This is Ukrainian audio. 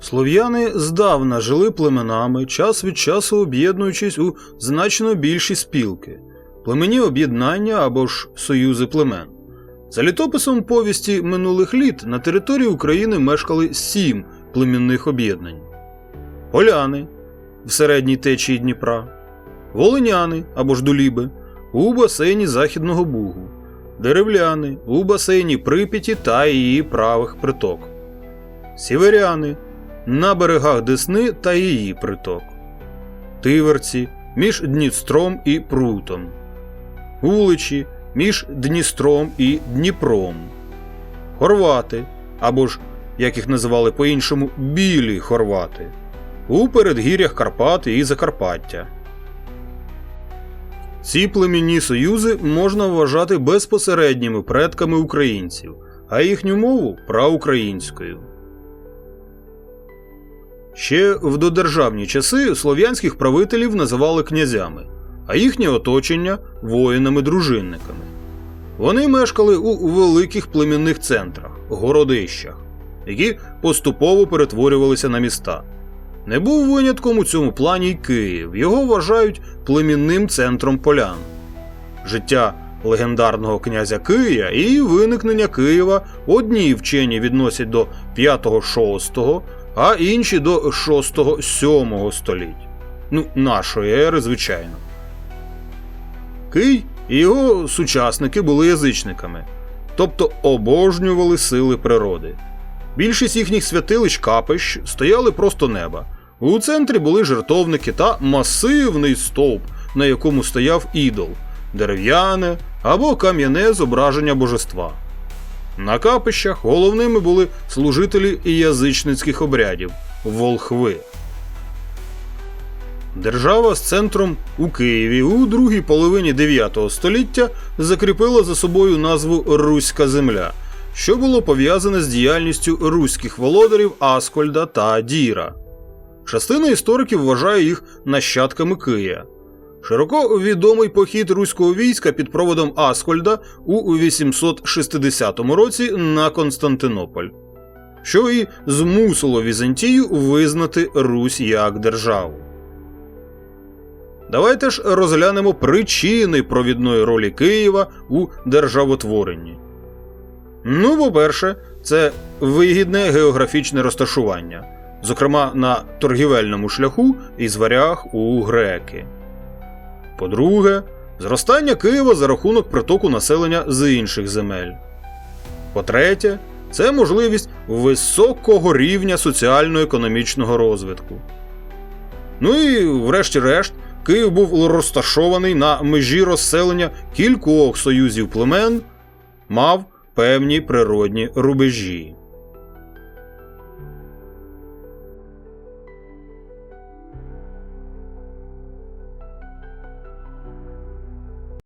Слов'яни здавна жили племенами, час від часу об'єднуючись у значно більші спілки, племені об'єднання або ж союзи племен. За літописом повісті минулих літ на території України мешкали сім племінних об'єднань: поляни в середній течії Дніпра, волиняни або ж дуліби у басейні Західного Бугу, деревляни у басейні Прип'яті та її правих приток, сіверяни на берегах Десни та її приток, тиверці між Дністром і Прутом, Уличі між Дністром і Дніпром, хорвати або ж, як їх називали по-іншому, білі хорвати у передгір'ях Карпат і Закарпаття. Ці племінні союзи можна вважати безпосередніми предками українців, а їхню мову праукраїнською. Ще в додержавні часи слов'янських правителів називали князями, а їхнє оточення воїнами-дружинниками. Вони мешкали у великих племінних центрах, городищах, які поступово перетворювалися на міста. Не був винятком у цьому плані й Київ, його вважають племінним центром полян. Життя легендарного князя Кия і виникнення Києва одні вчені відносять до 5-6, а інші до 6-7 століть. Ну, нашої ери, звичайно. Кий і його сучасники були язичниками, тобто обожнювали сили природи. Більшість їхніх святилищ капищ стояли просто неба. У центрі були жертовники та масивний стовп, на якому стояв ідол, дерев'яне або кам'яне зображення божества. На капищах головними були служителі язичницьких обрядів волхви. Держава з центром у Києві у другій половині 9 століття закріпила за собою назву Руська земля, що було пов'язане з діяльністю руських володарів Аскольда та Діра. Частина істориків вважає їх нащадками Кия. Широко відомий похід руського війська під проводом Аскольда у 860 році на Константинополь, що і змусило Візантію визнати Русь як державу. Давайте ж розглянемо причини провідної ролі Києва у державотворенні. Ну, по-перше, це вигідне географічне розташування, зокрема на торгівельному шляху із варяг у греки. По-друге, зростання Києва за рахунок притоку населення з інших земель. По-третє, це можливість високого рівня соціально-економічного розвитку. Ну і, врешті-решт, Київ був розташований на межі розселення кількох союзів племен, мав певні природні рубежі.